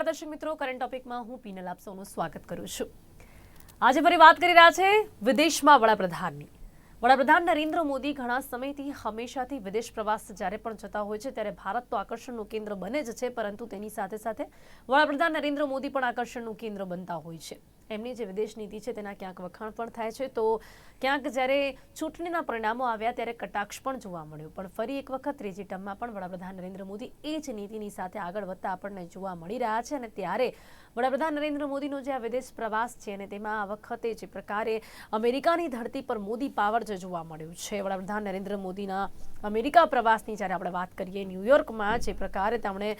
નમસ્કાર દર્શક મિત્રો કરંટ ટોપિકમાં હું પીનલ આપ સૌનું સ્વાગત કરું છું. આજે ફરી વાત કરી રહ્યા છે વિદેશમાં વડાપ્રધાનની. વડાપ્રધાન નરેન્દ્ર મોદી ઘણા સમયથી હંમેશાથી વિદેશ પ્રવાસ જ્યારે પણ જતા હોય છે, ત્યારે ભારત તો આકર્ષણનું કેન્દ્ર બને જ છે, પરંતુ તેની સાથે સાથે વડાપ્રધાન નરેન્દ્ર મોદી પણ આકર્ષણનું કેન્દ્ર બનતા હોય છે. એમની જે વિદેશ નીતિ છે, તેના ક્યાંક વખાણ પણ થાય છે. તો ક્યાંક જ્યારે ચૂંટણીના પરિણામો આવ્યા ત્યારે કટાક્ષ પણ જોવા મળ્યો. પણ ફરી એક વખત ત્રીજી ટર્મમાં પણ વડાપ્રધાન નરેન્દ્ર મોદી એ જ નીતિની સાથે આગળ વધતા આપણને જોવા મળી રહ્યા છે અને ત્યારે વડાપ્રધાન નરેન્દ્ર મોદીનો જે આ વિદેશ પ્રવાસ છે અને તેમાં આ વખતે જે પ્રકારે અમેરિકાની ધરતી પર મોદી પાવર જે જોવા મળ્યું છે. વડાપ્રધાન નરેન્દ્ર મોદીના અમેરિકા પ્રવાસની જ્યારે આપણે વાત કરીએ ન્યુયોર્કમાં જે પ્રકારે તેમણે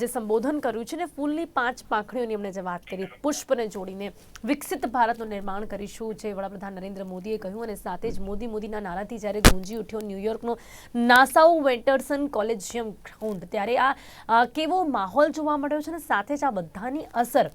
જે સંબોધન કર્યું છે ને, ફૂલની પાંચ પાંખડીઓની એમણે જે વાત કરી, પુષ્પને જોડીને વિકસિત ભારતનું નિર્માણ કરીશું જે વડાપ્રધાન નરેન્દ્ર મોદીએ કહ્યું અને સાથે જ મોદી મોદીના નારાથી જ્યારે ગુંજી ઉઠ્યો ન્યૂયોર્કનો નાસાઉ વેન્ટરસન કોલેજિયમ ગ્રાઉન્ડ, ત્યારે આ કેવો માહોલ જોવા મળ્યો છે અને સાથે જ આ બધાની અસર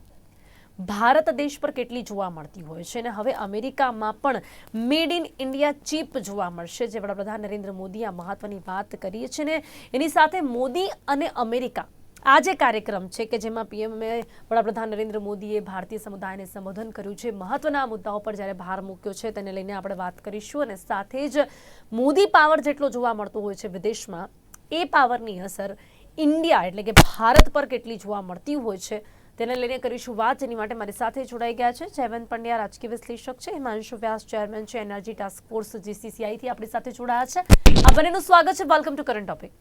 ભારત દેશ પર કેટલી જોવા મળતી હોય છે અને હવે અમેરિકામાં પણ મેડ ઇન ઇન્ડિયા ચીપ જોવા મળશે, જે વડાપ્રધાન નરેન્દ્ર મોદી આ મહત્વની વાત કરીએ છે ને એની સાથે મોદી અને અમેરિકા આ જે કાર્યક્રમ છે કે જેમાં પીએમએ વડાપ્રધાન નરેન્દ્ર મોદીએ ભારતીય સમુદાયને સંબોધન કર્યું છે, મહત્વના મુદ્દાઓ પર જ્યારે ભાર મૂક્યો છે તેને લઈને આપણે વાત કરીશું અને સાથે જ મોદી પાવર જેટલો જોવા મળતો હોય છે વિદેશમાં, એ પાવરની અસર ઇન્ડિયા એટલે કે ભારત પર કેટલી જોવા મળતી હોય છે તેને લઈને કરીશું વાત. જેની માટે મારી સાથે જોડાઈ ગયા છે જયવંત પંડ્યા રાજકીય વિશ્લેષક છે, હિમાંશુ વ્યાસ ચેરમેન છે, એનર્જી ટાસ્ક ફોર્સ જીસીસીઆઈથી આપણી સાથે જોડાયા છે. આ બંનેનું સ્વાગત છે. વેલકમ ટુ કરંટ ટોપિક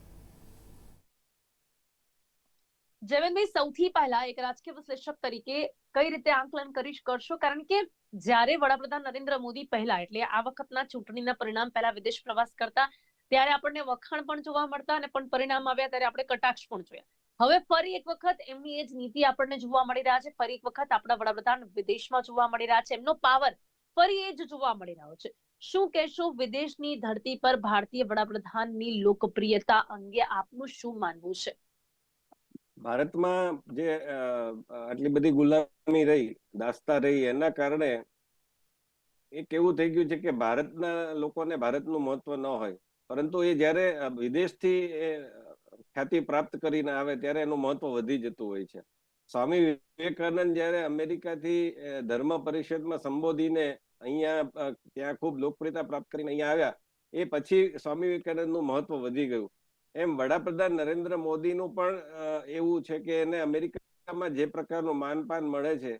જયવંતભાઈ સૌથી પહેલા એક રાજકીય વિશ્લેષક તરીકે કઈ રીતે આંકલન કરીશ, કરશો? કારણ કે જ્યારે વડાપ્રધાન નરેન્દ્ર મોદી પહેલા, એટલે આ વખતના ચૂંટણીના પરિણામ પહેલા વિદેશ પ્રવાસ કરતા, ત્યારે આપણને વખાણ પણ જોવા મળતા અને પણ પરિણામ આવ્યા ત્યારે આપણે કટાક્ષ પણ જોયા. હવે ફરી એક વખત એમની એ જ નીતિ આપણને જોવા મળી રહ્યા છે. ફરી એક વખત આપણા વડાપ્રધાન વિદેશમાં જોવા મળી રહ્યા છે. એમનો પાવર ફરી એ જ જોવા મળી રહ્યો છે. શું કહેશો, વિદેશની ધરતી પર ભારતીય વડાપ્રધાનની લોકપ્રિયતા અંગે આપનું શું માનવું છે? ભારતમાં જે આટલી બધી ગુલામી રહી, દાસ્તા રહી, એના કારણે એક એવું થઈ ગયું છે કે ભારતના લોકોને ભારતનું મહત્વ ન હોય. પરંતુ એ જ્યારે વિદેશથી એ ખ્યાતિ પ્રાપ્ત કરીને આવે ત્યારે એનું મહત્વ વધી જતું હોય છે. સ્વામી વિવેકાનંદ જ્યારે અમેરિકાથી ધર્મ પરિષદમાં સંબોધીને અહીંયા ત્યાં ખૂબ લોકપ્રિયતા પ્રાપ્ત કરીને અહીંયા આવ્યા, એ પછી સ્વામી વિવેકાનંદનું મહત્વ વધી ગયું. એમ વડાપ્રધાન નરેન્દ્ર મોદીનું પણ એવું છે કે એને અમેરિકામાં જે પ્રકારનું માનપાન મળે છે,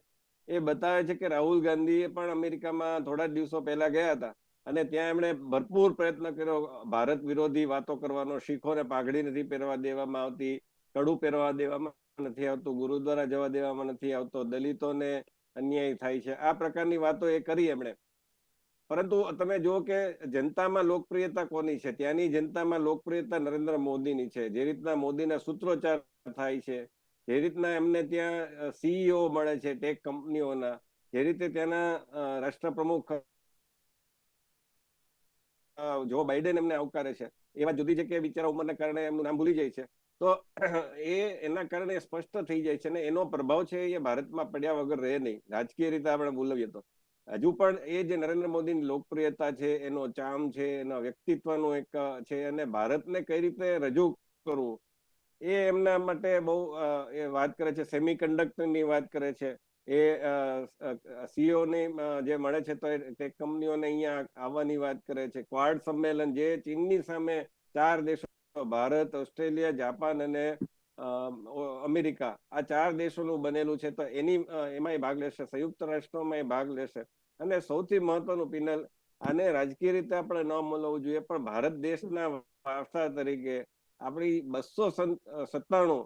એ બતાવે છે કે રાહુલ ગાંધીએ પણ અમેરિકામાં થોડા દિવસો પહેલા ગયા હતા અને ત્યાં એમણે ભરપૂર પ્રયત્ન કર્યો. ભારત વિરોધી વાતો કરવાનો, શીખોને પાઘડી નથી પહેરવા દેવામાં આવતી, કડું પહેરવા દેવામાં નથી આવતું, ગુરુદ્વારા જવા દેવામાં નથી આવતો, દલિતોને અન્યાય થાય છે. આ પ્રકારની વાતો એ કરી એમણે. પરંતુ તમે જુઓ કે જનતામાં લોકપ્રિયતા કોની છે? ત્યાંની જનતામાં લોકપ્રિયતા નરેન્દ્ર મોદીની છે. જે રીતના મોદીના સૂત્રોચ્ચાર થાય છે, જે રીતના એમને ત્યાં સીઈઓ મળે છે ટેક કંપનીઓના, જે રીતે ત્યાંના રાષ્ટ્રપ્રમુખ જો બાઇડેન એમને આવકારે છે, એવા જુદી જગ્યાએ બિચારા ઉંમરના કારણે એમનું નામ ભૂલી જાય છે. તો એ એના કારણે સ્પષ્ટ થઈ જાય છે ને એનો પ્રભાવ છે એ ભારતમાં પડ્યા વગર રહે નહીં. રાજકીય રીતે આપણે બોલાવીએ તો. હજુ પણ એ જે નરેન્દ્ર મોદીની લોકપ્રિયતા છે, એનો ચામ છે, એના વ્યક્તિત્વનું એક છે અને ભારતને કઈ રીતે રજૂ કરવું એ એમના માટે બહુ એ વાત કરે છે સેમી ની વાત કરે છે. એ સીઓને જે મળે છે તો તે કંપનીઓને અહીંયા આવવાની વાત કરે છે. ક્વાડ સંમેલન જે ચીનની સામે ચાર દેશો, ભારત, ઓસ્ટ્રેલિયા, જાપાન અને અમેરિકા, આ ચાર દેશોનું બનેલું છે તો એની એમાં ભાગ લેશે, સંયુક્ત રાષ્ટ્રોમાં ભાગ લેશે. અને સૌથી મહત્વનું પિનલ આને રાજકીય રીતે આપણે ન મળવું જોઈએ પણ ભારત દેશના વારસા તરીકે આપણી બસો સત્તાણું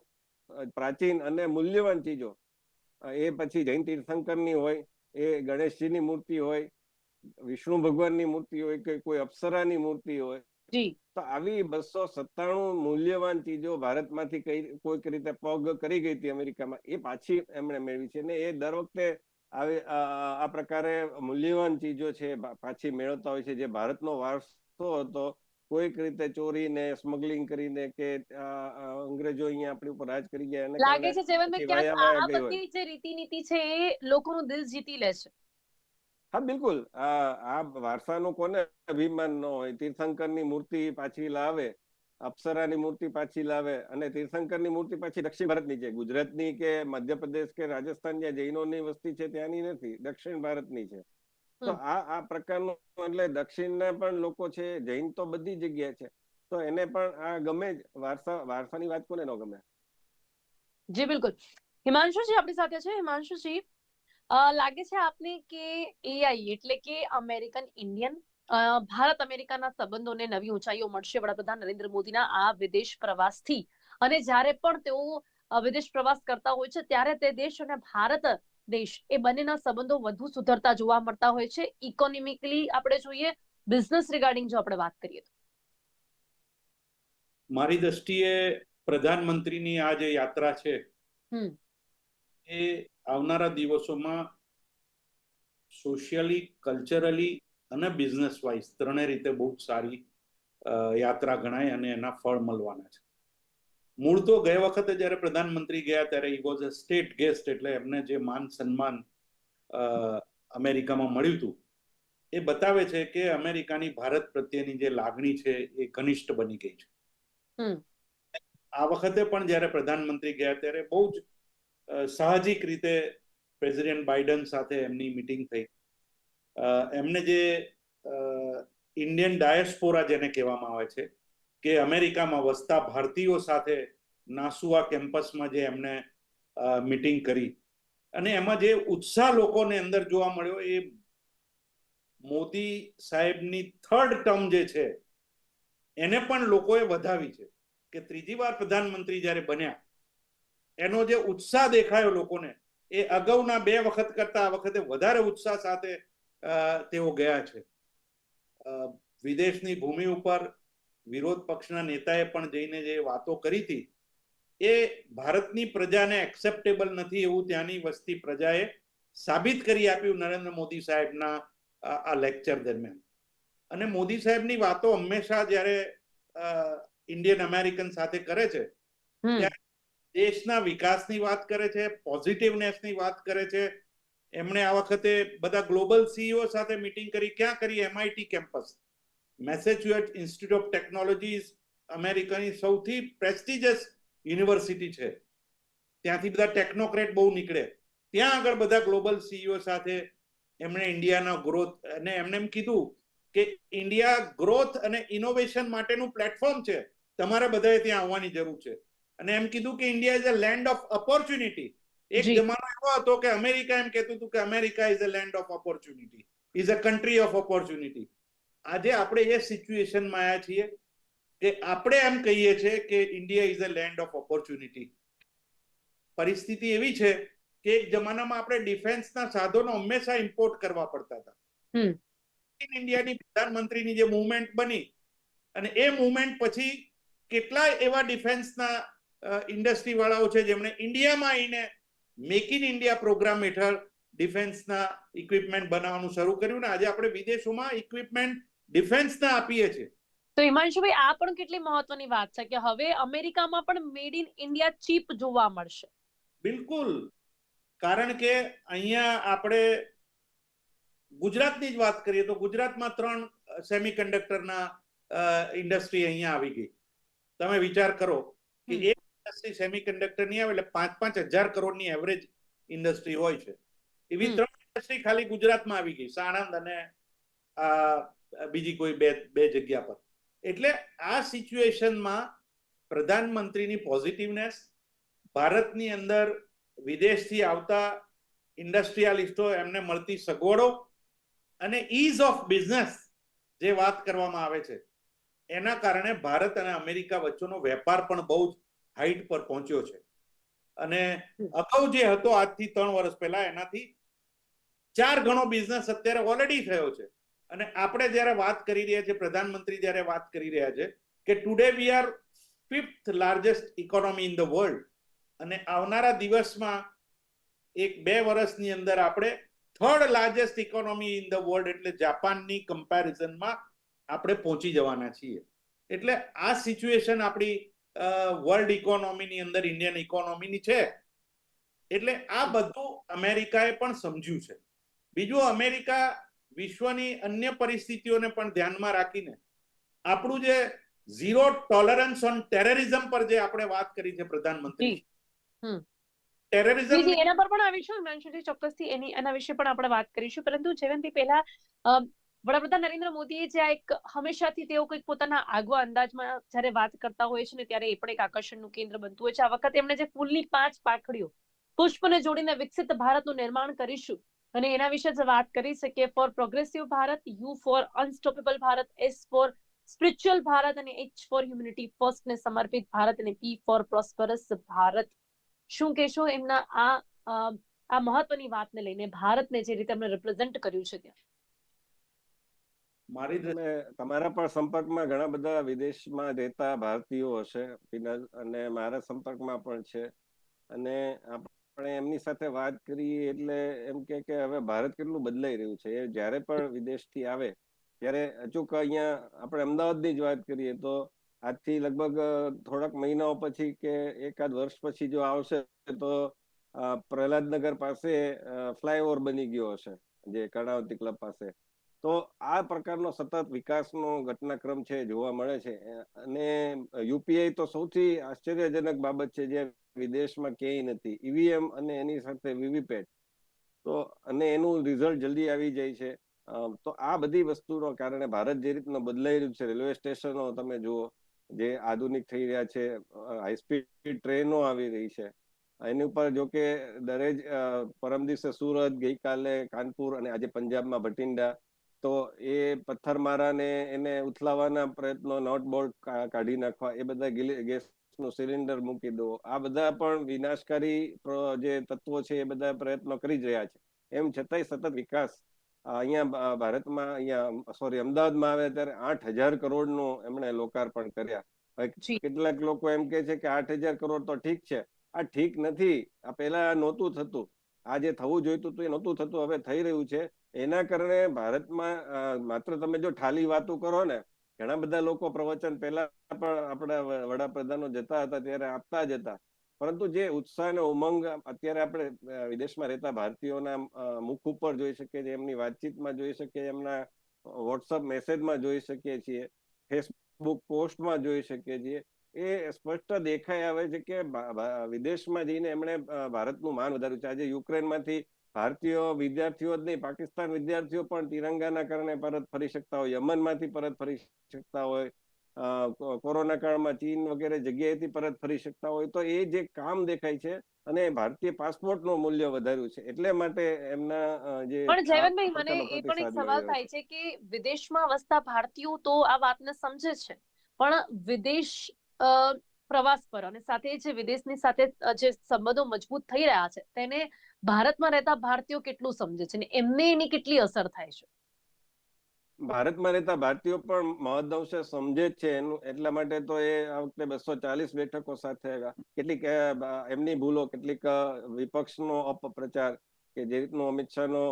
પ્રાચીન અને મૂલ્યવાન ચીજો એ પછી જૈન તીર્થંકરની હોય એ ગણેશજીની મૂર્તિ હોય વિષ્ણુ ભગવાનની મૂર્તિ હોય કે કોઈ અપ્સરાની મૂર્તિ હોય તો આવી બસો સત્તાણું મૂલ્યવાન ચીજો ભારતમાંથી કઈ કોઈક રીતે પગ કરી ગઈ હતી અમેરિકામાં એ પાછી એમણે મેળવી છે. ને એ દર વખતે આવી આ પ્રકારે મૂલ્યવાન ચીજો છે પાછી મેળવતા હોય છે. જે ભારતનો વારસો હતો કોઈક રીતે ચોરીને સ્મગલિંગ કરીને કે અંગ્રેજો અહીંયા આપણી ઉપર રાજ કરી ગયા. અને લાગે છે જયવંતભાઈ પછી ક્યાંક આ. બધી જે રીતિ નીતિ છે એ લોકોનું દિલ જીતી લે છે. હા બિલકુલ. આ આ વારસાનું કોને અભિમાન ન હોય? તીર્થંકરની મૂર્તિ પાછી લાવે. અપ્સરાની મૂર્તિ પાછી લાવે અને તીર્થંકરની મૂર્તિ પાછી દક્ષિણ ભારતની છે. ગુજરાતની કે મધ્યપ્રદેશ કે રાજસ્થાન જ્યાં જૈનોની વસ્તી છે ત્યાંની નથી દક્ષિણ ભારતની છે. તો આ આ પ્રકારનું એટલે દક્ષિણના પણ લોકો છે જૈન તો બધી જગ્યાએ છે. તો એને પણ આ ગમે જ વારસા વારસાની વાત કોને ન ગમે? જી બિલકુલ. હિમાંશુજી આપણી સાથે છે. હિમાંશુજી લાગે છે આપને કે એઆઈ એટલે કે અમેરિકન ઇન્ડિયન ભારત અમેરિકાના સંબંધોને નવી ઊંચાઈઓ મળશે. વડાપ્રધાન નરેન્દ્ર મોદીના આ વિદેશ પ્રવાસથી. અને જ્યારે પણ તેઓ વિદેશ પ્રવાસ કરતા હોય છે ત્યારે તે દેશ અને ભારત દેશ એ બંનેના સંબંધો વધુ સુધરતા જોવા મળતા હોય છે. ઇકોનોમિકલી આપણે જોઈએ બિઝનેસ રિગાર્ડિંગ જો આપણે વાત કરીએ તો. મારી દ્રષ્ટિએ પ્રધાનમંત્રીની આ જે યાત્રા છે હમ. એ આવનારા દિવસોમાં સોશિયલી કલ્ચરલી અને બિઝનેસ વાઇઝ ત્રણે રીતે બહુ સારી યાત્રા ગણાય અને એના ફળ મળવાના છે. મૂળ તો ગયા વખતે જ્યારે પ્રધાનમંત્રી ગયા ત્યારે he was a state guest એટલે એમને જે માન સન્માન અમેરિકામાં મળ્યું હતું એ બતાવે છે કે અમેરિકાની ભારત પ્રત્યેની જે લાગણી છે એ ઘનિષ્ઠ બની ગઈ છે. આ વખતે પણ જ્યારે પ્રધાનમંત્રી ગયા ત્યારે બહુ જ સાહજિક રીતે પ્રેસિડેન્ટ બાઇડન સાથે એમની મિટિંગ થઈ. એમને જે ઇન્ડિયન ડાયસ્પોરા જેને કહેવામાં આવે છે, કે અમેરિકામાં વસતા ભારતીયો સાથે નાસુઆ કેમ્પસમાં જે એમને મિટિંગ કરી. અને એમાં જે ઉત્સાહ લોકોને અંદર જોવા મળ્યો એ મોદી સાહેબની થર્ડ ટર્મ જે છે, એને પણ લોકોએ વધાવી છે. કે ત્રીજી વાર પ્રધાનમંત્રી જ્યારે બન્યા, એનો જે ઉત્સાહ દેખાયો લોકોને, એ અગાઉના બે વખત કરતા આ વખતે વધારે ઉત્સાહ સાથે તેઓ ગયા છે. વિદેશની ભૂમિ ઉપર વિરોધ પક્ષના નેતાએ પણ જઈને જે વાતો કરી હતી એ ભારતની પ્રજાને એક્સેપ્ટેબલ નથી એવું ત્યાંની વસ્તી પ્રજાએ સાબિત કરી આપ્યું નરેન્દ્ર મોદી સાહેબના આ લેક્ચર દરમિયાન. અને મોદી સાહેબની વાતો હંમેશા જ્યારે ઇન્ડિયન અમેરિકન સાથે કરે છે ત્યારે દેશના વિકાસની વાત કરે છે પોઝિટિવનેસની વાત કરે છે એમણે આ વખતે બધા ગ્લોબલ સીઈઓ સાથે મીટિંગ કરી. ક્યાં કરી? MIT campus. Massachusetts institute of technologies અમેરિકાની સૌથી પ્રેસ્ટિજિયસ યુનિવર્સિટી છે. ત્યાંથી બધા ટેકનોક્રેટ બહુ નીકળે. ત્યાં આગળ બધા ગ્લોબલ સીઈઓ સાથે એમણે ઇન્ડિયાના ગ્રોથ અને એમને એમ કીધું કે ઇન્ડિયા ગ્રોથ અને ઇનોવેશન માટેનું પ્લેટફોર્મ છે. તમારે બધાએ ત્યાં આવવાની જરૂર છે. અને એમ કીધું કે India is a land of opportunity. એક જમાનો એવો હતો કે અમેરિકા એમ કહેતું હતું કે America is a land of opportunity is a country of opportunity આજે આપણે એ સિચ્યુએશનમાં આવ્યા છીએ કે આપણે એમ કહીએ છીએ કે India is a land of opportunity પરિસ્થિતિ એવી છે કે એક જમાનામાં આપણે ડિફેન્સના સાધનો હંમેશા ઇમ્પોર્ટ કરવા પડતા હતા. ઇન્ડિયાની પ્રધાનમંત્રીની જે મુવમેન્ટ બની અને એ મુવમેન્ટ પછી કેટલા એવા ડિફેન્સના ઇન્ડસ્ટ્રી વાળાઓ છે જેમણે ઇન્ડિયામાં આવીને મેક ઇન ઇન્ડિયા પ્રોગ્રામ હેઠળ ડિફેન્સના ઇક્વિપમેન્ટ બનાવવાનું શરૂ કર્યું ને આજે આપણે વિદેશોમાં ઇક્વિપમેન્ટ ડિફેન્સના આપીએ છીએ. તો હિમાંશુભાઈ આ પણ કેટલી મહત્વની વાત છે કે હવે અમેરિકામાં પણ મેડ ઇન ઇન્ડિયા ચીપ જોવા મળશે. બિલકુલ. કારણ કે અહીંયા આપણે ગુજરાતની જ વાત કરીએ તો ગુજરાતમાં ત્રણ સેમિકન્ડક્ટરના ઇન્ડસ્ટ્રી અહીંયા આવી ગઈ. તમે વિચાર કરો કે એક ઇન્ડસ્ટ્રી સેમિકન્ડક્ટરની આવે એટલે પાંચ પાંચ હજાર કરોડની એવરેજ ઇન્ડસ્ટ્રી હોય છે. એવી ત્રણ ઇન્ડસ્ટ્રી ખાલી ગુજરાતમાં આવી ગઈ સાણંદ અને બીજી કોઈ બે બે જગ્યા પર. એટલે આ સિચ્યુએશનમાં પ્રધાનમંત્રીની પોઝિટિવનેસ ભારતની અંદર વિદેશથી આવતા ઇન્ડસ્ટ્રીયાલિસ્ટો એમને મળતી સગવડો અને ઇઝ ઓફ બિઝનેસ જે વાત કરવામાં આવે છે એના કારણે ભારત અને અમેરિકા વચ્ચેનો વેપાર પણ બહુ જ હાઈટ પર પહોંચ્યો છે. અને અગાઉ જે હતો આજથી ત્રણ વર્ષ પહેલા એનાથી ચાર ગણો બિઝનેસ અત્યારે ઓલરેડી થયો છે. અને આપણે જ્યારે વાત કરી રહ્યા છે પ્રધાનમંત્રી જ્યારે વાત કરી રહ્યા છે કે today we are fifth largest economy in the world અને આવનારા દિવસમાં એક બે વર્ષની અંદર આપણે third largest economy in the world એટલે જાપાનની કમ્પેરિઝનમાં આપણે પહોંચી જવાના છીએ. એટલે આ સિચ્યુએશન આપણી વર્લ્ડ ઇકોનોમીની અંદર ઇન્ડિયન ઇકોનોમીની છે. એટલે આ બધું અમેરિકાએ પણ સમજ્યું છે. બીજું અમેરિકા વિશ્વની અન્ય પરિસ્થિતિઓને પણ ધ્યાનમાં રાખીને આપણું જે ઝીરો ટોલરન્સ ઓન ટેરરિઝમ પર જે આપણે વાત કરી છે પ્રધાનમંત્રી. હમ. ટેરરિઝમ એના પર પણ આવીશું મેન્શન ચોક્કસથી એની એના વિશે પણ આપણે વાત કરીશું. પરંતુ જયવંતભાઈ પહેલા વડાપ્રધાન નરેન્દ્ર મોદીએ જે એક હંમેશાથી તેઓ કંઈક પોતાના આગવા અંદાજમાં જ્યારે વાત કરતા હોય છે ને ત્યારે એ પણ એક આકર્ષણનું કેન્દ્ર બનતું હોય છે. આ વખતે એમણે જે ફૂલની પાંચ પાખડીઓ પુષ્પને જોડીને વિકસિત ભારતનું નિર્માણ કરીશું અને એના વિશે જ વાત કરી છે કે for progressive Bharat U for unstoppable Bharat S for spiritual Bharat અને એચ ફોર હ્યુમિનિટી ફર્સ્ટ ને સમર્પિત ભારત અને પી ફોર પ્રોસ્પરસ ભારત. શું કહેશો? એમના આ આ મહત્વની વાતને લઈને ભારતને જે રીતે એમણે રિપ્રેઝેન્ટ કર્યું છે ત્યાં. મારી તમારા પણ સંપર્કમાં ઘણા બધા વિદેશમાં રહેતા ભારતીયો હશે અને મારા સંપર્કમાં પણ છે. અને આપણે એમની સાથે વાત કરી એટલે એમ કે કે હવે ભારત કેટલું બદલાઈ રહ્યું છે. એ જ્યારે પણ વિદેશથી આવે ત્યારે અચૂક અહીંયા આપણે અમદાવાદની જ વાત કરીએ તો આજથી લગભગ થોડાક મહિનાઓ પછી કે એકાદ વર્ષ પછી જો આવશે તો પ્રહલાદનગર પાસે ફ્લાયઓવર બની ગયો હશે જે કર્ણાવતી ક્લબ પાસે. તો આ પ્રકારનો સતત વિકાસનો ઘટનાક્રમ છે, જોવા મળે છે. અને યુપીઆઈ તો સૌથી આશ્ચર્યજનક બાબત છે જે વિદેશમાં ક્યાંય નથી. ઈવીએમ અને એની સાથે વીવીપેટ. તો, અને એનું રિઝલ્ટ જલ્દી આવી જાય છે. તો આ બધી વસ્તુનો કારણે ભારત જે રીતનું બદલાઈ રહ્યું છે, રેલવે સ્ટેશનો તમે જુઓ, જે આધુનિક થઈ રહ્યા છે હાઈ સ્પીડ ટ્રેનો આવી રહી છે. એની ઉપર જો કે દરેજ પરમ દિવસે સુરત ગઈકાલે કાનપુર અને આજે પંજાબમાં ભટિંડા તો એ પથ્થરમારાને એને ઉથલાવાના પ્રયત્નો નોટ બોલ્ટ કાઢી નાખવા એ બધા ગેસનું સિલિન્ડર મૂકી દો. આ બધા પણ વિનાશકારી જે તત્વો છે એ બધા પ્રયત્નો કરી જ રહ્યા છે. એમ છતાંય સતત વિકાસ. અહીંયા ભારતમાં અહીંયા સોરી અમદાવાદમાં આવે ત્યારે આઠ હજાર કરોડનું એમણે લોકાર્પણ કર્યા. કેટલાક લોકો એમ કે છે કે આઠ હજાર કરોડ તો ઠીક છે. આ ઠીક નથી. આ પહેલા નહોતું થતું. આ જે થવું જોઈતું હતું એ નહોતું થતું. હવે થઈ રહ્યું છે. એના કારણે ભારતમાં માત્ર તમે જો ઠાલી વાતો કરો ને, ઘણા બધા લોકો પ્રવચન પહેલા પણ આપણા વડાપ્રધાનો જતા હતા, ત્યારે આપતા જ હતા. પરંતુ જે ઉત્સાહ અને ઉમંગ અત્યારે આપણે વિદેશમાં રહેતા ભારતીયોના મુખ ઉપર જોઈ શકીએ છીએ, એમની વાતચીતમાં જોઈ શકીએ, એમના વોટ્સઅપ મેસેજમાં જોઈ શકીએ છીએ, ફેસબુક પોસ્ટમાં જોઈ શકીએ છીએ. એ સ્પષ્ટ દેખાઈ આવે છે કે વિદેશમાં જઈને એમણે ભારતનું માન વધાર્યું છે. આજે યુક્રેનમાંથી ભારતીય વિદ્યાર્થીઓ જ નહીં પાકિસ્તાન વિદ્યાર્થીઓ પણ તિરંગાના કારણે પરત ફરી શકતા હોય યમનમાંથી પરત ફરી શકતા હોય કોરોના કાળમાં ચીન વગેરે જગ્યાએથી પરત ફરી શકતા હોય તો એ જે કામ દેખાય છે અને ભારતીય પાસપોર્ટનું મૂલ્ય વધાર્યું છે એટલે માટે એમના જે પણ જયવંતભાઈ મને એ પણ એક સવાલ થાય છે. કે વિદેશમાં વસતા ભારતીયો તો આ વાતને સમજે છે પણ વિદેશ પ્રવાસ પર અને સાથે જે વિદેશની સાથે જે સંબંધો મજબૂત થઈ રહ્યા છે તેને ભારતમાં રહેતા ભારતીયો કેટલું સમજે છે ને એમને એની કેટલી અસર થાય છે? ભારતમાં રહેતા ભારતીયો પણ મહદઅંશે સમજે છે એનું, એટલા માટે તો એ આ વખતે બસો ચાલીસ બેઠકો સાથે કેટલીક એમની ભૂલો, કેટલીક વિપક્ષનો અપપ્રચાર કે જે રીતનો અમિત શાહનો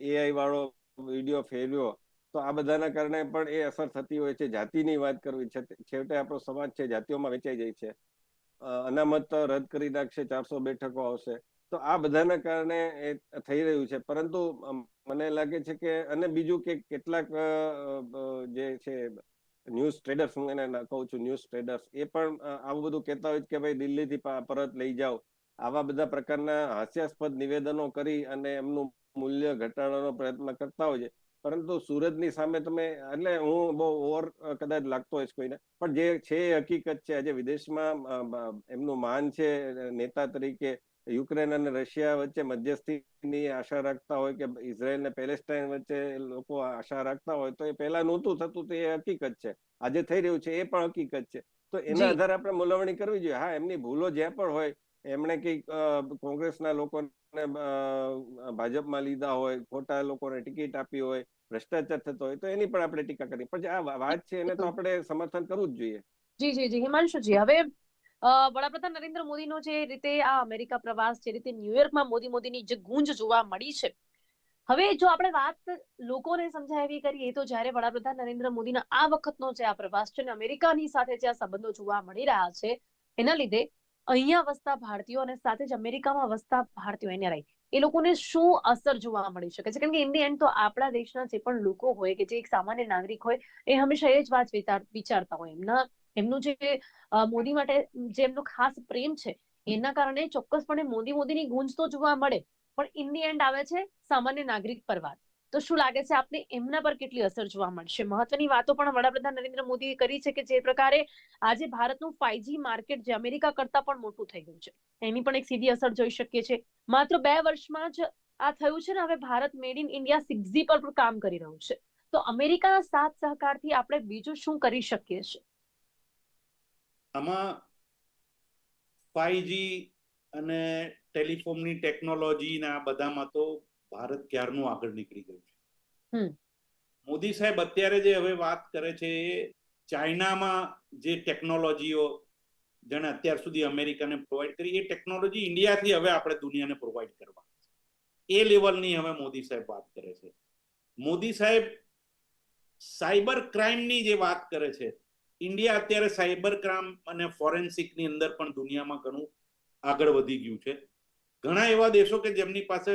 એઆઈ વાળો વીડિયો ફેરવ્યો, તો આ બધાના કારણે પણ એ અસર થતી હોય છે. જાતિની વાત કરવી છે, છેવટે આપણો સમાજ છે, જાતિઓમાં વેચાઈ જાય છે. અનામત રદ કરી નાખશે, ચારસો બેઠકો આવશે. તો આ બધાના કારણે થઈ રહ્યું છે. પરંતુ મને લાગે છે કે, અને બીજું કે કેટલાક જે છે, ન્યૂઝ ટ્રેડર્સ, હું એને કહું છું, ન્યૂઝ ટ્રેડર્સ, એ પણ આવું બધું કહેતા હોય કે ભાઈ દિલ્હીથી પરત લઈ જાઓ. આવા બધા પ્રકારના હાસ્યાસ્પદ નિવેદનો કરી અને એમનું મૂલ્ય ઘટાડવાનો પ્રયત્ન કરતા હોય છે. પરંતુ સુરતની સામે તમે, એટલે હું બહુ ઓવર કદાચ લાગતો છે કોઈને, પણ જે છે હકીકત છે. આજે વિદેશમાં એમનું માન છે, નેતા તરીકે યુક્રેન અને રશિયા વચ્ચે મધ્યસ્થીની આશા રાખતા હોય કે ઇઝરાયલ ને પેલેસ્ટાઇન વચ્ચે લોકો આશા રાખતા હોય તો એ પહેલા નહોતું થતું તો એ હકીકત છે. આજે થઈ રહ્યું છે એ પણ હકીકત છે. તો એના આધારે આપણે મૂલવણી કરવી જોઈએ. હા એમની ભૂલો જ્યાં પણ હોય એમણે કઈ કોંગ્રેસના લોકોને ભાજપમાં લીધા હોય ખોટા લોકોને ટિકિટ આપી હોય ભ્રષ્ટાચાર થતો હોય તો એની પણ આપણે ટીકા કરી પણ આ વાત છે એને તો આપણે સમર્થન કરવું જ જોઈએ. જી જી જી. હિમાંશુજી હવે વડાપ્રધાન નરેન્દ્ર મોદીનો જે રીતે આ અમેરિકા પ્રવાસ, જે રીતે ન્યુયોર્કમાં મોદી મોદીની જે ગુંજ જોવા મળી છે. હવે જો આપણે વાત લોકોને સમજાવી કરીએ, તો જ્યારે વડાપ્રધાન નરેન્દ્ર મોદીના આ વખતનો જે આ પ્રવાસ છે ને અમેરિકાની સાથે જે આ સંબંધો જોવા મળી રહ્યા છે, એના લીધે અહીંયા વસતા ભારતીયો અને સાથે જ અમેરિકામાં વસતા ભારતીયો એને રહી. એ લોકોને શું અસર જોવા મળી શકે છે? કેમ કે ઇન ધી એન્ડ તો આપણા દેશના જે પણ લોકો હોય કે જે એક સામાન્ય નાગરિક હોય, એ હંમેશા એ જ વાત વિચારતા હોય. એમના એમનું જે મોદી માટે જે એમનો ખાસ પ્રેમ છે, એના કારણે ચોક્કસપણે મોદી મોદીની ગુંજ તો જોવા મળે, પણ ઇન ધી એન્ડ આવે છે સામાન્ય નાગરિક પર વાત. તો શું લાગે છે આપને એમના પર કેટલી અસર જોવા મળશે? મહત્વની વાતો પણ વડાપ્રધાન નરેન્દ્ર મોદીએ કરી છે કે જે પ્રકારે આજે ભારતનું ફાઈવજી માર્કેટ જે અમેરિકા કરતા પણ મોટું થઈ ગયું છે. એની પણ એક સીધી અસર જોઈ શકીએ છીએ. માત્ર બે વર્ષમાં જ આ થયું છે ને, હવે Bharat made in India six પર કામ કરી રહ્યું છે. તો અમેરિકાના સાથ સહકારથી આપણે બીજું શું કરી શકીએ છીએ? આમાં ફાઈવજી અને ટેલિફોનની ટેકનોલોજી ના બધામાં તો ભારત ક્યારનું આગળ નીકળી ગયું છે? મોદી સાહેબ અત્યારે જે હવે વાત કરે છે એ ચાઇનામાં જે ટેકનોલોજીઓ જેને અત્યાર સુધી અમેરિકાને પ્રોવાઈડ કરી એ ટેકનોલોજી ઇન્ડિયાથી હવે આપણે દુનિયાને પ્રોવાઈડ કરવા એ લેવલની હવે મોદી સાહેબ વાત કરે છે. મોદી સાહેબ સાયબર ક્રાઇમની જે વાત કરે છે ઇન્ડિયા અત્યારે સાયબર ક્રાઇમ અને ફોરેન્સિકની અંદર પણ દુનિયામાં ઘણું આગળ વધી ગયું છે. ઘણા એવા દેશો કે જેમની પાસે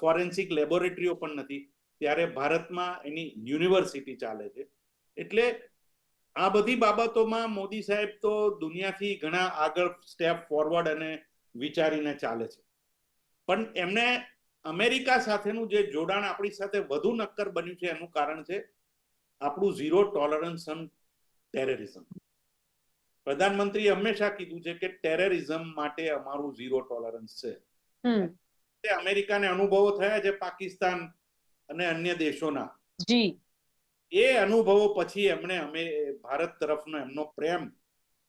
ફોરેન્સિક લેબોરેટરીઓ પણ નથી, ત્યારે ભારતમાં એની યુનિવર્સિટી ચાલે છે. એટલે આ બધી બાબતોમાં મોદી સાહેબ તો દુનિયાથી ઘણા આગળ સ્ટેપ ફોરવર્ડ અને વિચારીને ચાલે છે. પણ એમને અમેરિકા સાથેનું જે જોડાણ આપણી સાથે વધુ નક્કર બન્યું છે એનું કારણ છે આપણું ઝીરો ટોલરન્સ ટેરરિઝમ પ્રધાનમંત્રીએ હંમેશા કીધું છે કે ટેરરિઝમ માટે અમારું ઝીરો ટોલરન્સ છે. અમેરિકાને અનુભવો થયા છે પાકિસ્તાન અને અન્ય દેશોના. જી. એ અનુભવો પછી એમણે અમે ભારત તરફનો એમનો પ્રેમ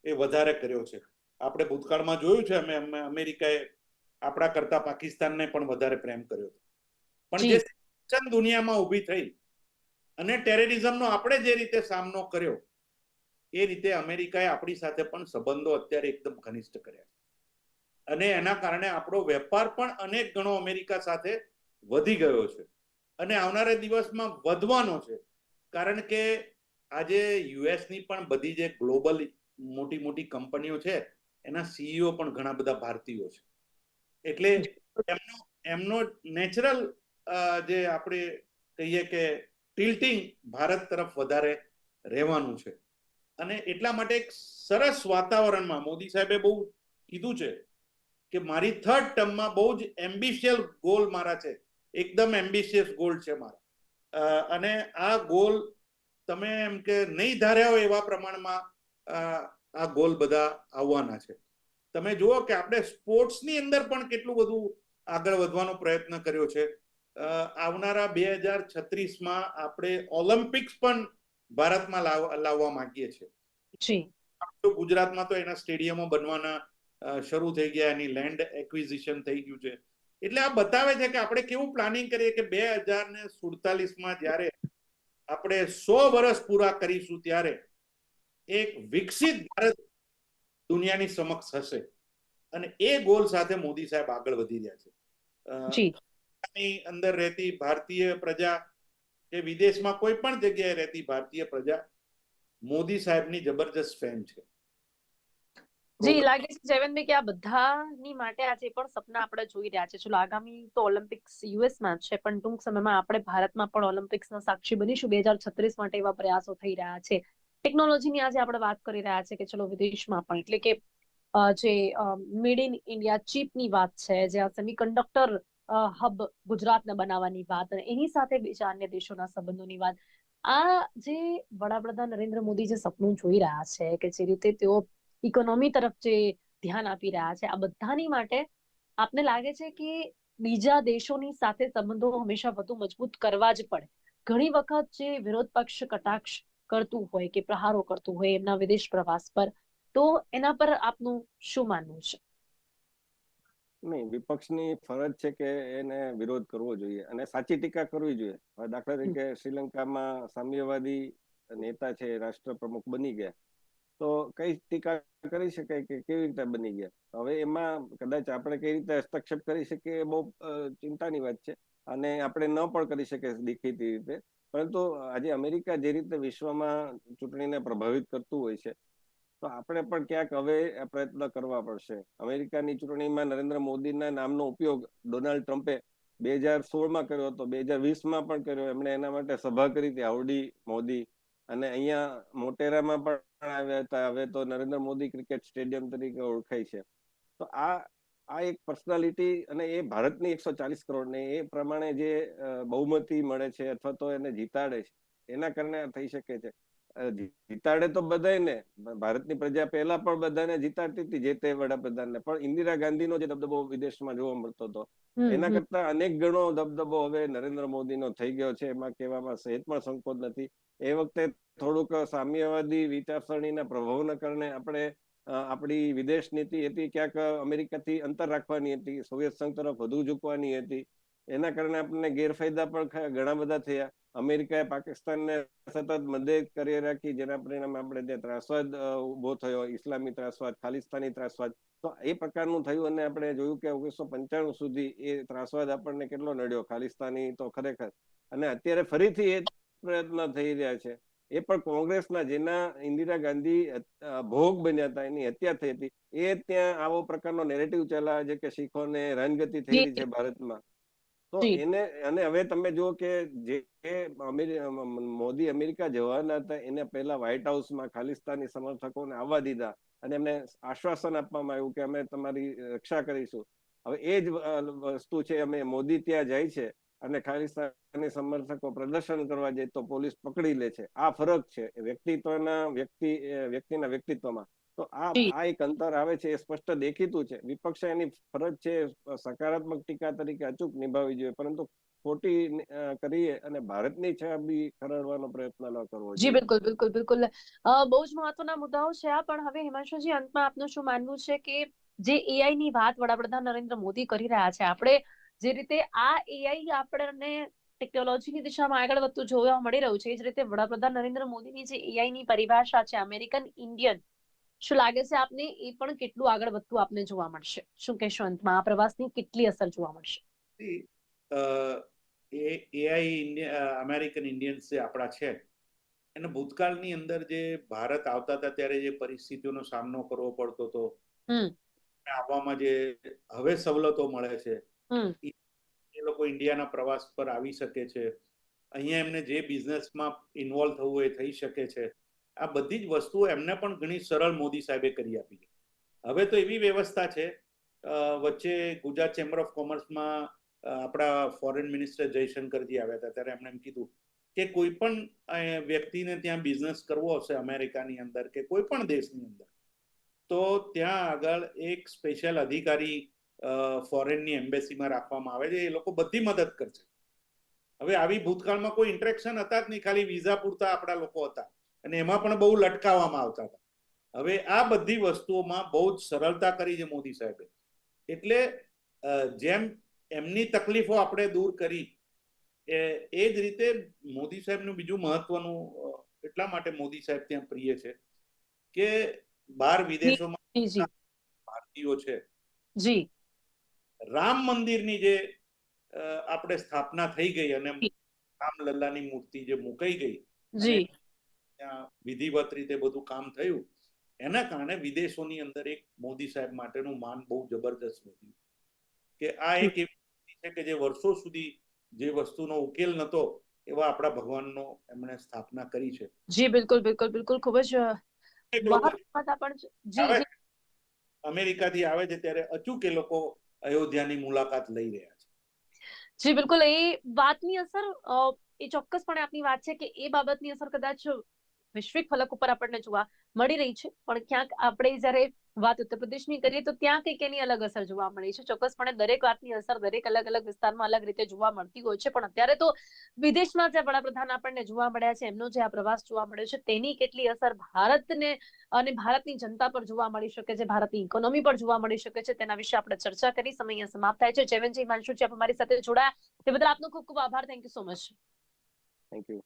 એ વધારે કર્યો છે. આપણે ભૂતકાળમાં જોયું છે અમે અમે અમેરિકાએ આપણા કરતા પાકિસ્તાનને પણ વધારે પ્રેમ કર્યો પણ જે. દુનિયામાં ઊભી થઈ અને ટેરરિઝમનો આપણે જે રીતે સામનો કર્યો એ રીતે અમેરિકાએ આપણી સાથે પણ સંબંધો અત્યારે એકદમ ઘનિષ્ઠ કર્યા અને એના કારણે આપણો વેપાર પણ અનેક ગણો અમેરિકા સાથે વધી ગયો છે. અને આવનારા દિવસમાં વધવાનો છે. કારણ કે આજે યુએસની પણ બધી જે ગ્લોબલ મોટી મોટી કંપનીઓ છે, એના સીઈઓ પણ ઘણા બધા ભારતીયો છે. એટલે એમનો એમનો નેચરલ જે આપણે કહીએ કે ટિલ્ટિંગ ભારત તરફ વધારે રહેવાનું છે. અને એટલા માટે એક સરસ વાતાવરણમાં મોદી સાહેબે બહુ કીધું છે કે મારી થર્ડ ટર્મમાં બહુ જ એમ્બિશિયસ ગોલ મારા છે. એકદમ એમ્બિશિયસ ગોલ છે મારા. અને આ ગોલ તમે એમ કે નહીં ધાર્યા હોય એવા પ્રમાણમાં આ ગોલ બધા આવવાના છે. તમે જુઓ કે આપણે સ્પોર્ટ્સની અંદર પણ કેટલું બધું આગળ વધવાનો પ્રયત્ન કર્યો છે. આવનારા બે હજાર છત્રીસમાં આપણે ઓલિમ્પિક્સ પણ ભારતમાં લાવવા માંગીએ છીએ. ગુજરાતમાં તો એના સ્ટેડિયમો બનવાના શરૂ થઈ ગયા એની લેન્ડ એક્વિઝિશન થઈ ગયું છે. એટલે આ બતાવે છે કે આપણે કેવું પ્લાનિંગ કરીએ કે બે હજાર ને સુડતાલીસમાં જ્યારે આપણે સો વર્ષ પૂરા કરીશું ત્યારે એક વિકસિત ભારત દુનિયાની સમક્ષ હશે. અને એ ગોલ સાથે મોદી સાહેબ આગળ વધી રહ્યા છે. અંદર રહેતી ભારતીય પ્રજા કે વિદેશમાં કોઈ પણ જગ્યાએ રહેતી ભારતીય પ્રજા મોદી સાહેબની જબરજસ્ત ફેન છે. જી, લાગે છે જયવંતભાઈ કે આ બધાની માટે આજે પણ સપના આપણે જોઈ રહ્યા છે. ચલો, આગામી તો ઓલિમ્પિક્સ યુએસમાં છે, પણ ટૂંક સમયમાં આપણે ભારતમાં પણ ઓલિમ્પિક્સના સાક્ષી બનીશું. બે હજાર છત્રીસ માટે એવા પ્રયાસો થઈ રહ્યા છે. ટેકનોલોજીની આજે આપણે વાત કરી રહ્યા છે કે ચલો, વિદેશમાં પણ. એટલે કે જે મેડ ઇન ઇન્ડિયા ચીપની વાત છે, જે આ સેમિકન્ડક્ટર હબ ગુજરાતને બનાવવાની વાત અને એની સાથે બીજા અન્ય દેશોના સંબંધોની વાત. આ જે વડાપ્રધાન નરેન્દ્ર મોદી જે સપનું જોઈ રહ્યા છે કે જે રીતે તેઓ ઇકોનોમી તરફ જે ધ્યાન આપી રહ્યા છે, આ બધાની માટે આપને લાગે છે કે બીજા દેશોની સાથે સંબંધો હંમેશા વધુ મજબૂત કરવા જ પડે. ઘણી વખત જે વિરોધ પક્ષ કટાક્ષ કરતું હોય કે પ્રહારો કરતું હોય એમના વિદેશ પ્રવાસ પર, તો એના પર આપનું શું માનવું છે? નહીં વિપક્ષની ફરજ છે કે એને વિરોધ કરવો જોઈએ અને સાચી ટીકા કરવી જોઈએ. હવે દાખલા તરીકે શ્રીલંકામાં સામ્યવાદી નેતા છે રાષ્ટ્ર પ્રમુખ બની ગયા. તો કઈ ટીકા કરી શકાય કે કેવી રીતે બની ગયા? હવે એમાં કદાચ આપણે કઈ રીતે હસ્તક્ષેપ કરી શકીએ બહુ ચિંતાની વાત છે અને આપણે ન પણ કરી શકીએ દેખીતી રીતે. પરંતુ આજે અમેરિકા જે રીતે વિશ્વમાં ચૂંટણીને પ્રભાવિત કરતું હોય છે તો આપણે પણ ક્યાંક હવે પ્રયત્ન કરવા પડશે. અમેરિકાની ચૂંટણીમાં નરેન્દ્ર મોદીના નામનો ઉપયોગ ડોનાલ્ડ ટ્રમ્પે બે હજાર સોળમાં કર્યો હતો, બે હજાર વીસમાં પણ કર્યો. એમણે એના માટે સભા કરી હતી, આવડી મોદી. અને અહીંયા મોટેરામાં પણ આવ્યા હતા. હવે તો નરેન્દ્ર મોદી ક્રિકેટ સ્ટેડિયમ તરીકે ઓળખાય છે. તો આ આ એક પર્સનાલિટી અને એ ભારતની એકસો ચાલીસ કરોડ ને એ પ્રમાણે જે બહુમતી મળે છે અથવા તો એને જીતાડે છે, એના કારણે થઈ શકે છે. જીતાડે તો બધાને ભારતની પ્રજા પહેલા પણ બધાને જીતાડતી હતી જે તે વડાપ્રધાનને. પણ ઇન્દિરા ગાંધીનો જે દબદબો વિદેશમાં જોવા મળતો હતો એના કરતા અનેક ગણો દબદબો હવે નરેન્દ્ર મોદીનો થઈ ગયો છે. એમાં કહેવામાં સહેજ પણ સંકોચ નથી. એ વખતે થોડુંક સામ્યવાદી વિચારસરણીના પ્રભાવના કારણે આપણે આપણી વિદેશ નીતિ હતી ક્યાંક અમેરિકાથી અંતર રાખવાની હતી સોવિયત સંઘ તરફ વધુ ઝૂકવાની હતી. એના કારણે આપણને ગેરફાયદા પણ ઘણા બધા થયા. અમેરિકાએ પાકિસ્તાનને સતત મદદ કરી રાખી જેના પરિણામે આપણે ત્યાં ત્રાસવાદ ઊભો થયો ઇસ્લામી ત્રાસવાદ ખાલિસ્તાની ત્રાસવાદ તો એ પ્રકારનું થયું અને આપણે જોયું કે ઓગણીસો પંચાણું સુધી એ ત્રાસવાદ આપણને કેટલો નડ્યો? ખાલિસ્તાની તો ખરેખર. અને અત્યારે ફરીથી એ પ્રયત્ન થઈ રહ્યા છે. એ પણ કોંગ્રેસના જેના ઇન્દિરા ગાંધી ભોગ બન્યા હતા એની હત્યા થઈ હતી. એ ત્યાં આવો પ્રકારનો નેરેટિવ ચલાવે છે કે શીખોને રણગતિ થઈ રહી છે ભારતમાં. તો એને અને હવે તમે જુઓ કે જે મોદી અમેરિકા જવાના હતા એને પહેલા વ્હાઇટ હાઉસમાં ખાલિસ્તાની સમર્થકોને આવવા દીધા અને એમને આશ્વાસન આપવામાં આવ્યું કે અમે તમારી રક્ષા કરીશું. હવે એ જ વસ્તુ છે અમે મોદી ત્યાં જાય છે અને ખાલિસ્તાની સમર્થકો પ્રદર્શન કરવા જાય તો પોલીસ પકડી લે છે. આ ફરક છે. વ્યક્તિત્વના વ્યક્તિ વ્યક્તિના વ્યક્તિત્વમાં. તો આ આ એક અંતર આવે છે એ સ્પષ્ટ દેખીતું છે. વિપક્ષ એની ફરજ છે સકારાત્મક ટીકા તરીકે અચૂક નિભાવવી જોઈએ. પરંતુ ખોટી કરીએ અને ભારતની છબી ખરડવાનો પ્રયત્ન ન કરવો જી બિલકુલ બિલકુલ બિલકુલ. બહુ જ મહત્વના મુદ્દાઓ છે આ પણ હવે હિમાંશુજી અંતમાં આપનું શું માનવું છે કે જે એઆઈ ની વાત વડાપ્રધાન નરેન્દ્ર મોદી કરી રહ્યા છે આપણે જે રીતે આ એઆઈ આપણને ટેકનોલોજીની દિશામાં આગળ વધતું જોવા મળી રહ્યું છે એ જ રીતે વડાપ્રધાન નરેન્દ્ર મોદીની જે એઆઈ ની પરિભાષા છે અમેરિકન ઇન્ડિયન શું લાગે છે આપને? એ પણ કેટલું આગળ વધતું આપને જોવા મળશે? શું કહેશો અંતમાં આ પ્રવાસની કેટલી અસર જોવા મળશે? એ એઆઈ અમેરિકન ઇન્ડિયન્સ જે આપણા છે એને ભૂતકાળની અંદર જે ભારત આવતા હતા ત્યારે જે પરિસ્થિતિઓનો સામનો કરવો પડતો હતો. આવવામાં જે હવે સવલતો મળે છે. એ લોકો ઇન્ડિયાના પ્રવાસ પર આવી શકે છે. અહીંયા એમને જે બિઝનેસમાં ઇન્વોલ્વ થવું એ થઈ શકે છે. આ બધી જ વસ્તુઓ એમને પણ ઘણી સરળ મોદી સાહેબે કરી આપી છે. હવે તો એવી વ્યવસ્થા છે વચ્ચે ગુજરાત ચેમ્બર ઓફ કોમર્સમાં આપણા ફોરેન મિનિસ્ટર જયશંકરજી આવ્યા હતા, ત્યારે એમણે એમ કીધું કે કોઈ પણ વ્યક્તિને ત્યાં બિઝનેસ કરવો હશે અમેરિકાની અંદર કે કોઈ પણ દેશની અંદર, તો ત્યાં આગળ એક સ્પેશિયલ અધિકારી ફોરેનની એમ્બેસીમાં રાખવામાં આવે છે, એ લોકો બધી મદદ કરશે. હવે આવી ભૂતકાળમાં કોઈ ઇન્ટરેક્શન હતા જ નહીં, ખાલી વિઝા પૂરતા આપણા લોકો હતા. અને એમાં પણ બહુ લટકાવવામાં આવતા હતા. હવે આ બધી વસ્તુઓમાં બહુ જ સરળતા કરી છે મોદી સાહેબે. એટલે જેમ એમની તકલીફો આપણે દૂર કરી એ જ રીતે મોદી સાહેબનું બીજું મહત્વનું એટલા માટે મોદી સાહેબ ત્યાં પ્રિય છે કે બહાર વિદેશોમાં ભારતીયો છે. જી. રામ મંદિરની જે આપણે સ્થાપના થઈ ગઈ અને રામલલ્લાની મૂર્તિ જે મુકાઈ ગઈ. જી. ત્યાં વિધિવત રીતે બધું કામ થયું. એના કારણે વિદેશોની અંદર એક મોદી સાહેબ માટેનું માન બહુ જબરદસ્ત વધ્યું. કે આ એક એવી છે કે જે વર્ષો સુધી જે વસ્તુનો ઉકેલ નતો એવા આપણા ભગવાનનો એમણે સ્થાપના કરી છે. જી બિલકુલ બિલકુલ બિલકુલ. ખૂબ જ અમેરિકાથી આવે છે ત્યારે અચૂક એ લોકો અયોધ્યાની મુલાકાત લઈ રહ્યા છે. જી બિલકુલ. એ વાતની અસર એ ચોક્કસપણે આપની વાત છે કે એ બાબતની અસર કદાચ વૈશ્વિક ફલક ઉપર આપણને જોવા મળી રહી છે. પણ ક્યાંક આપણે જ્યારે વાત ઉત્તર પ્રદેશની કરીએ તો ત્યાં કંઈક એની અલગ અસર જોવા મળી છે. ચોક્કસપણે દરેક વાતની અસર દરેક અલગ અલગ વિસ્તારમાં અલગ રીતે જોવા મળતી હોય છે. પણ અત્યારે તો વિદેશમાં જે વડાપ્રધાન આપણને જોવા મળ્યા છે, એમનો જે આ પ્રવાસ જોવા મળ્યો છે, તેની કેટલી અસર ભારતને અને ભારતની જનતા પર જોવા મળી શકે છે, ભારતની ઇકોનોમી પર જોવા મળી શકે છે, તેના વિશે આપણે ચર્ચા કરી. સમય અહીંયા સમાપ્ત થાય છે. જયવંતજી, હિમાંશુજી, આપ અમારી સાથે જોડાયા. તે બદલ આપનો ખૂબ ખૂબ આભાર. Thank you so much thank you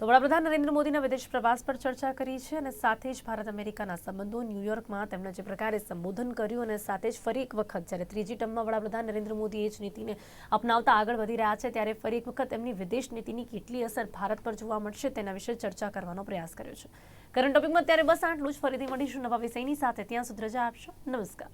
તો વડાપ્રધાન નરેન્દ્ર મોદીના વિદેશ પ્રવાસ પર ચર્ચા કરી છે અને સાથે જ ભારત અમેરિકાના સંબંધો ન્યૂયોર્કમાં તેમણે જે પ્રકારે સંબોધન કર્યું અને સાથે જ ફરી એક વખત જ્યારે ત્રીજી ટર્મમાં વડાપ્રધાન નરેન્દ્ર મોદી એ જ નીતિને અપનાવતા આગળ વધી રહ્યા છે ત્યારે ફરી એક વખત એમની વિદેશ નીતિની કેટલી અસર ભારત પર જોવા મળશે તેના વિશે ચર્ચા કરવાનો પ્રયાસ કર્યો છે. કરંટ ટોપિકમાં ત્યારે બસ આટલું જ. ફરીથી મળીશું નવા વિષયની સાથે. ત્યાં સુધી રજા આપશો. નમસ્કાર.